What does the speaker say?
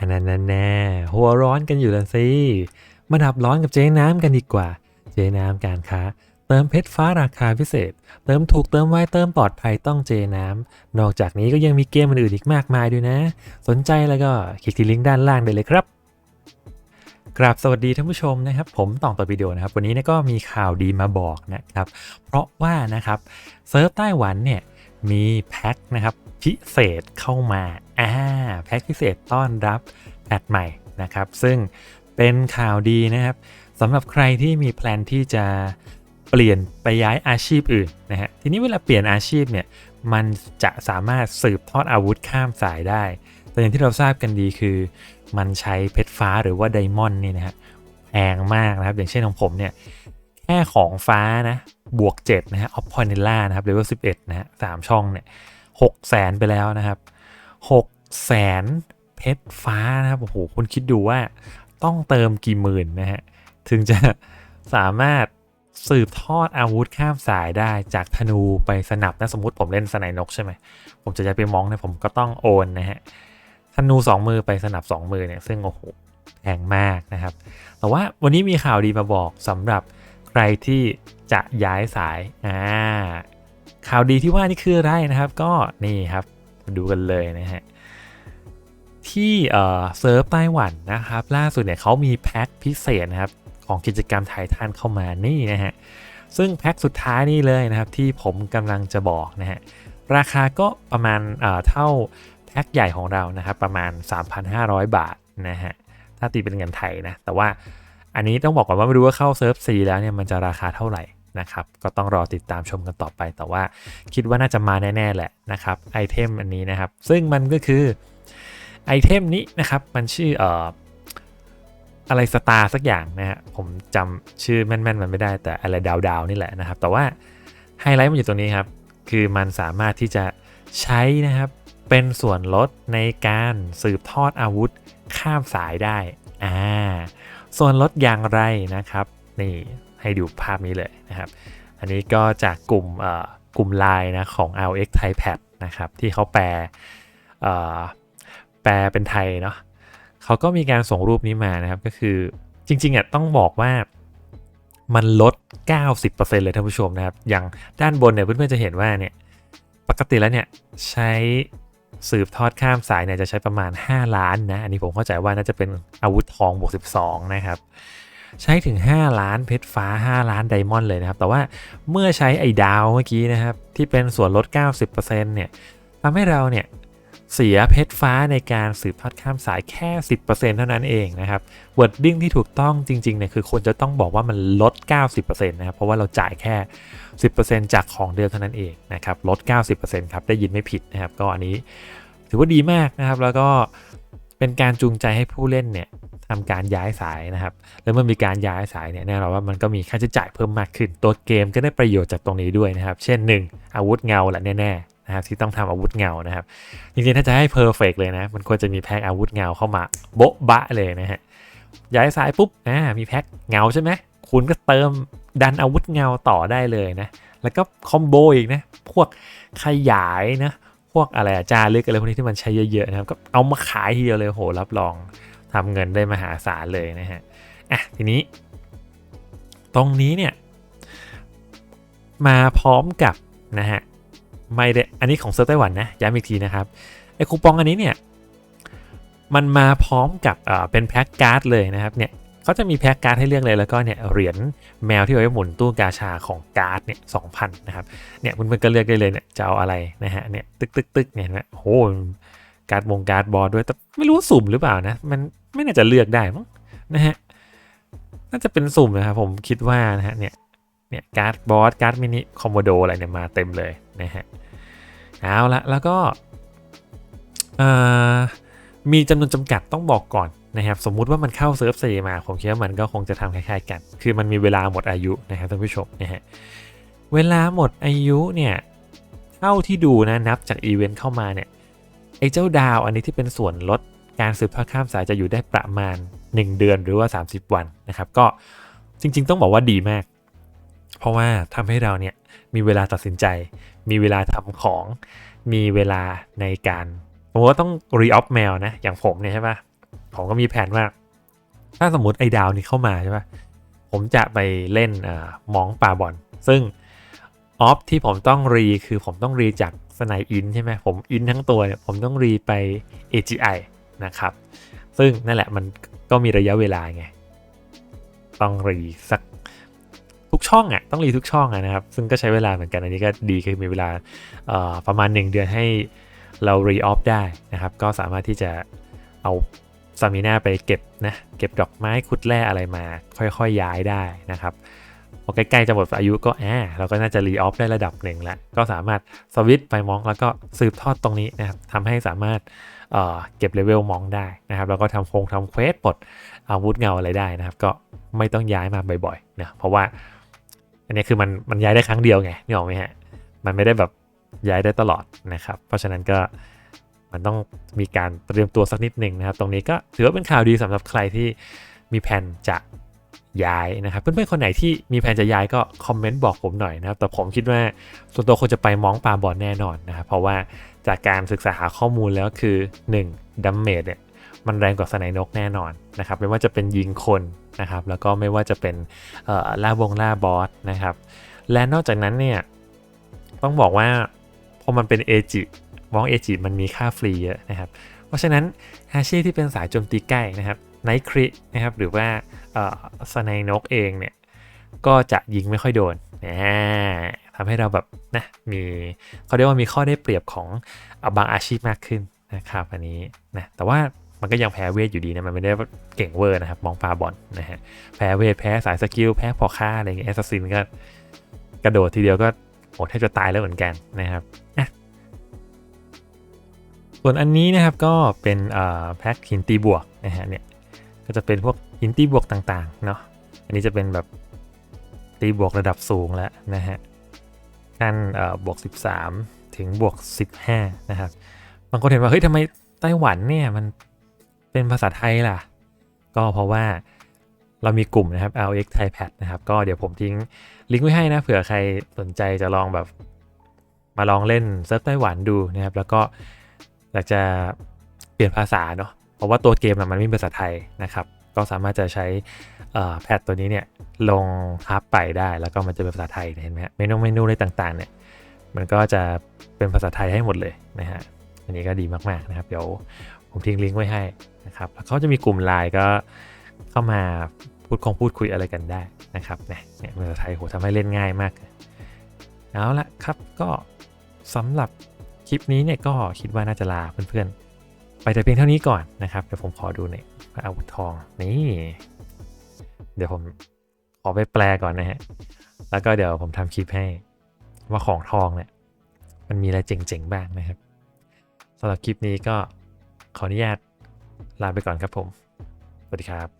อันนั้นแน่ๆหัวร้อนกันอยู่แล้วสิมาดับร้อนกับเจ๊น้ำกันดีกว่า เจ๊น้ำการค้า เติมเพชรฟ้าราคาพิเศษ เติมถูกเติมไวเติมปลอดภัยต้องเจน้ำ นอกจากนี้ก็ยังมีเกมอื่นอีกมากมายด้วยนะ สนใจแล้วก็คลิกที่ลิงก์ด้านล่างได้เลยครับกราบสวัสดีท่านผู้ชมนะครับ ผมต่องต่อวิดีโอนะครับ วันนี้นก็มีข่าวดีมาบอกนะครับ เพราะว่านะครับเซิร์ฟไต้หวันเนี่ยมีแพ็คนะครับพิเศษเข้ามา อ่าแพ็คพิเศษต้อนรับแพทใหม่นะครับ ซึ่งเป็นข่าวดีนะครับสำหรับใครที่มีแพลนที่จะเปลี่ยนไปย้ายอาชีพอื่นนะฮะทีนี้เวลาเปลี่ยนอาชีพเนี่ยมันจะสามารถสืบทอดอาวุธข้ามสายได้ แต่อย่างที่เราทราบกันดีคือ มันใช้เพชรฟ้าหรือว่าไดมอนด์นี่นะฮะแพงมากนะครับ อย่างเช่นของผมเนี่ยแค่ของฟ้านะบวก7นะฮะออฟพอนิล่านะครับเลเวล11นะฮะสามช่องเนี่ยหกแสนไปแล้วนะครับ หกแสนเพชรฟ้านะครับโอ้โหคุณคิดดูว่าต้องเติมกี่หมื่นนะฮะ ถึงจะสามารถสืบทอดอาวุธข้ามสายได้จากธนูไปสนับนะสมมติผมเล่นสไนนกใช่ไหม ผมจะย้ายไปมองเนี่ยผมก็ต้องโอนนะฮะ ธนู 2 มือไปสนับ 2 มือเนี่ยซึ่งโอ้โหแพงมากนะครับ แต่ว่าวันนี้มีข่าวดีมาบอกสำหรับใครที่จะย้ายสายอ่าข่าวดีที่ว่านี่คืออะไรนะครับ ก็นี่ครับ มาดูกันเลยนะฮะที่เซิร์ฟไต้หวันนะครับ ล่าสุดเนี่ยเขามีแพ็คพิเศษนะครับของกิจกรรมไททันเข้ามานี่นะฮะซึ่งแพ็คสุดท้ายนี่เลยนะครับที่ผมกำลังจะบอกนะฮะราคาก็ประมาณเท่าแพ็คใหญ่ของเรานะครับประมาณ 3,500 บาทนะฮะถ้าตีเป็นเงินไทยนะแต่ว่าอันนี้ต้องบอกก่อนว่าไม่รู้ว่าเข้าเซิร์ฟ C แล้วเนี่ยมันจะราคาเท่าไหร่ นะครับ ก็ต้องรอติดตามชมกันต่อไป แต่ว่าคิดว่าน่าจะมาแน่ ๆ แหละนะครับไอเทมอันนี้นะครับ ซึ่งมันก็คือไอเทมนี้นะครับมันชื่อเอ่ออะไรสตาร์สักอย่างนะฮะผมจำชื่อแม่นๆมันไม่ได้แต่อะไรดาวๆนี่แหละนะครับ แต่ว่าไฮไลท์มันอยู่ตรงนี้ครับ คือมันสามารถที่จะใช้นะครับ เป็นส่วนลดในการสืบทอดอาวุธข้ามสายได้อ่าส่วนลดอย่างไรนะครับ นี่ ให้ดูภาพนี้เลยนะครับ อันนี้ก็จากกลุ่มกลุ่มไลน์นะของ LX Thai Pad นะครับที่เขาแปลแปลเป็นไทยเนาะเขาก็มีการส่งรูปนี้มานะครับก็คือจริงๆอะต้องบอกว่ามันลด 90%เลยท่านผู้ชมนะครับ อย่างด้านบนเนี่ยเพื่อนๆจะเห็นว่าเนี่ยปกติแล้วเนี่ยใช้สืบทอดข้ามสายเนี่ยจะใช้ประมาณ 5 ล้านนะ อันนี้ผมเข้าใจว่าน่าจะเป็นอาวุธทองบวก 12 นะครับ ใช้ถึง 5 ล้านเพชรฟ้า 5 ล้านไดมอนด์เลยนะครับ แต่ว่าเมื่อใช้ไอ้ดาวเมื่อกี้นะครับ ที่เป็นส่วนลด 90%เนี่ยทำให้เราเนี่ยเสียเพชรฟ้าในการสืบทอดข้ามสายแค่ 10%เท่านั้นเองนะครับวอร์ดดิ้งที่ถูกต้องจริงๆเนี่ยคือควรจะต้องบอกว่ามันลด 90%นะครับ เพราะว่าเราจ่ายแค่ 10%จากของเดิมเท่านั้นเองนะครับ ลด 90%ครับ ได้ยินไม่ผิดนะครับ ก็อันนี้ถือว่าดีมากนะครับ แล้วก็เป็นการจูงใจให้ผู้เล่นเนี่ย ทำการย้ายสายนะครับ แล้วเมื่อมีการย้ายสายเนี่ยแน่นอนว่ามันก็มีค่าใช้จ่ายเพิ่มมากขึ้น ตัวเกมก็ได้ประโยชน์จากตรงนี้ด้วยนะครับ เช่น 1 อาวุธเงาแหละแน่ๆนะครับที่ต้องทำอาวุธเงานะครับ จริงๆถ้าจะให้เพอร์เฟกเลยนะ มันควรจะมีแพ็คอาวุธเงาเข้ามาโบ๊ะบะเลยนะฮะ ย้ายสายปุ๊บอ่ามีแพ็คเงาใช่ไหมคุณก็เติมดันอาวุธเงาต่อได้เลยนะ แล้วก็คอมโบอีกนะ พวกขยายนะ พวกอะไรอะจารึกอะไรพวกนี้ที่มันใช้เยอะๆนะครับ ก็เอามาขายทีเดียวเลยโหรับรอง ทำเงินได้มหาศาลเลยนะฮะอะทีนี้ ตรงนี้เนี่ย มาพร้อมกับนะฮะไม่ได้อันนี้ของเซิร์ฟไต้หวันนะย้ำอีกทีนะครับไอ้คูปองอันนี้เนี่ยมันมาพร้อมกับเป็นแพ็กการ์ดเลยนะครับเนี่ยเขาจะมีแพ็กการ์ดให้เลือกเลยแล้วก็เนี่ยเหรียญแมวที่เอาไว้หมุนตู้กาชาของการ์ดเนี่ยสองพันนะครับเนี่ยคุณมันก็เลือกได้เลยเนี่ยจะเอาอะไรนะฮะเนี่ยตึกตึกตึกเนี่ยนไหมโอ้โหการ์ดวงการ์ดบอลด้วยแต่ไม่รู้สุ่มหรือเปล่านะมัน ไม่น่าจะเลือกได้มั้งนะฮะน่าจะเป็นสุ่มนะครับผมคิดว่านะฮะเนี่ยเนี่ยการ์ดบอสการ์ดมินิคอมโบโดอะไรเนี่ยมาเต็มเลยนะฮะเอาละแล้วก็มีจำนวนจำกัดต้องบอกก่อนนะครับสมมุติว่ามันเข้าเซิร์ฟเซมาผมคิดว่ามันก็คงจะทำคล้ายๆกัน คือมันมีเวลาหมดอายุนะครับท่านผู้ชมนะฮะเวลาหมดอายุเนี่ยเท่าที่ดูนะนับจากอีเวนต์เข้ามาเนี่ยไอ้เจ้าดาวอันนี้ที่เป็นส่วนลด การสืบทอดข้ามสายจะอยู่ได้ประมาณ 1 เดือนหรือว่า 30 วันนะครับ ก็จริง ๆ ต้องบอกว่าดีมาก เพราะว่าทำให้เราเนี่ยมีเวลาตัดสินใจ มีเวลาทำของ มีเวลาในการผมว่าต้องรีออฟแมวนะอย่างผมเนี่ยใช่ปะผมก็มีแผนว่า ถ้าสมมติไอ้ดาวนี้เข้ามาใช่ปะผมจะไปเล่นอมองป่าบอลซึ่งออฟที่ผมต้องรีคือผมต้องรีจากสไนอินใช่ไหมผมอินทั้งตัวเนี่ยผมต้องรีไป AGI นะครับ ซึ่งนั่นแหละมันก็มีระยะเวลาไง ต้องรีสักทุกช่องอะ่ะต้องรีทุกช่องอะนะครับ ซึ่งก็ใช้เวลาเหมือนกันอันนี้ก็ดีคือมีเวลาประมาณ 1 เดือนให้เรารีออฟได้นะครับ ก็สามารถที่จะเอาซามิน่าไปเก็บนะเก็บดอกไม้ขุดแร่อะไรมา ค่อยๆยย้ายได้นะครับพอใกล้ๆจะหมดอายุก็แอบเราก็น่าจะรีออฟได้ระดับหนึ่งแล้วก็สามารถสวิตช์ไปมองแล้วก็สืบทอดตรงนี้นะครับทำให้สามารถ เเก็บเลเวลมองได้นะครับ แล้วก็ทำโครงทำเควสปลดอาวุธเงาอะไรได้นะครับ ก็ไม่ต้องย้ายมาบ่อยๆนะเพราะว่า อันนี้คือมันมันย้ายได้ครั้งเดียวไงนี่ออกไหมฮะมันไม่ได้แบบย้ายได้ตลอดนะครับ เพราะฉะนั้นก็มันต้องมีการเตรียมตัวสักนิดหนึ่งนะครับ ตรงนี้ก็ถือว่าเป็นข่าวดีสำหรับใครที่มีแผนจะ ย้ายนะครับเพื่อนๆคนไหนที่มีแผนจะย้ายก็คอมเมนต์บอกผมหน่อยนะครับแต่ผมคิดว่าส่วนตัวคนจะไปมองปลาบอลแน่นอนนะครับเพราะว่าจากการศึกษาหาข้อมูลแล้วคือ 1 ดัมเมจเนี่ยมันแรงกว่าสไนนกแน่นอนนะครับไม่ว่าจะเป็นยิงคนนะครับแล้วก็ไม่ว่าจะเป็นเอ่อล่าวงล่าบอสนะครับและนอกจากนั้นเนี่ยต้องบอกว่าพอมันเป็นเอจิมองเอจิมันมีค่าฟรีเยอะนะครับเพราะฉะนั้นฮาชิที่เป็นสายโจมตีใกล้นะครับ ไนครินะครับหรือว่าสไนนกเองเนี่ยก็จะยิงไม่ค่อยโดนนะทำให้เราแบบนะมีเขาเรียกว่ามีข้อได้เปรียบของบางอาชีพมากขึ้นนะครับอันนี้นะแต่ว่ามันก็ยังแพ้เวทอยู่ดีนะมันไม่ได้เก่งเวอร์นะครับมองปลาบอลนะฮะแพ้เวทแพ้สายสกิลแพ้พอค่าอะไรเงี้ยแอสซัสซินก็กระโดดทีเดียวก็โหแทบจะตายแล้วเหมือนกันนะครับอะส่วนอันนี้นะครับก็เป็นแพ็คหินตีบวกนะฮะเนี่ย ก็จะเป็นพวกหินตีบวกต่างๆเนาะอันนี้จะเป็นแบบตีบวกระดับสูงแล้วนะฮะขั้นบวก 13 ถึงบวก 15 นะครับ บางคนเห็นว่าเฮ้ยทำไมไต้หวันเนี่ยมันเป็นภาษาไทยล่ะ ก็เพราะว่าเรามีกลุ่มนะครับ LX Thai Pad นะครับ ก็เดี๋ยวผมทิ้งลิงก์ไว้ให้นะเผื่อใครสนใจจะลองแบบมาลองเล่นเซิร์ฟไต้หวันดูนะครับ แล้วก็อยากจะเปลี่ยนภาษาเนาะ เพราะว่าตัวเกมมันไม่มีภาษาไทยนะครับ ก็สามารถจะใช้แพดตัวนี้เนี่ยลงทับไปได้แล้วก็มันจะเป็นภาษาไทยเห็นไหมเมนูเมนูอะไรต่างๆเนี่ยมันก็จะเป็นภาษาไทยให้หมดเลยนะฮะอันนี้ก็ดีมากๆนะครับ เดี๋ยวผมทิ้งลิงก์ไว้ให้นะครับแล้วเขาจะมีกลุ่มไลน์ก็เข้ามาพูดคงพูดคุยอะไรกันได้นะครับนี่ยเนี่ยภาษาไทยโหทำให้เล่นง่ายมากเอาละครับก็สำหรับคลิปนี้เนี่ยก็คิดว่าน่าจะลาเพื่อนๆ ไปแต่เพียงเท่านี้ก่อนนะครับ เดี๋ยวผมขอดูเนี่ยอาวุธทองนี่ เดี๋ยวผมขอไปแปลก่อนนะฮะ แล้วก็เดี๋ยวผมทำคลิปให้ว่าของทองเนี่ยมันมีอะไรเจ๋งๆบ้างนะครับสำหรับคลิปนี้ก็ขออนุญาตลาไปก่อนครับผม สวัสดีครับ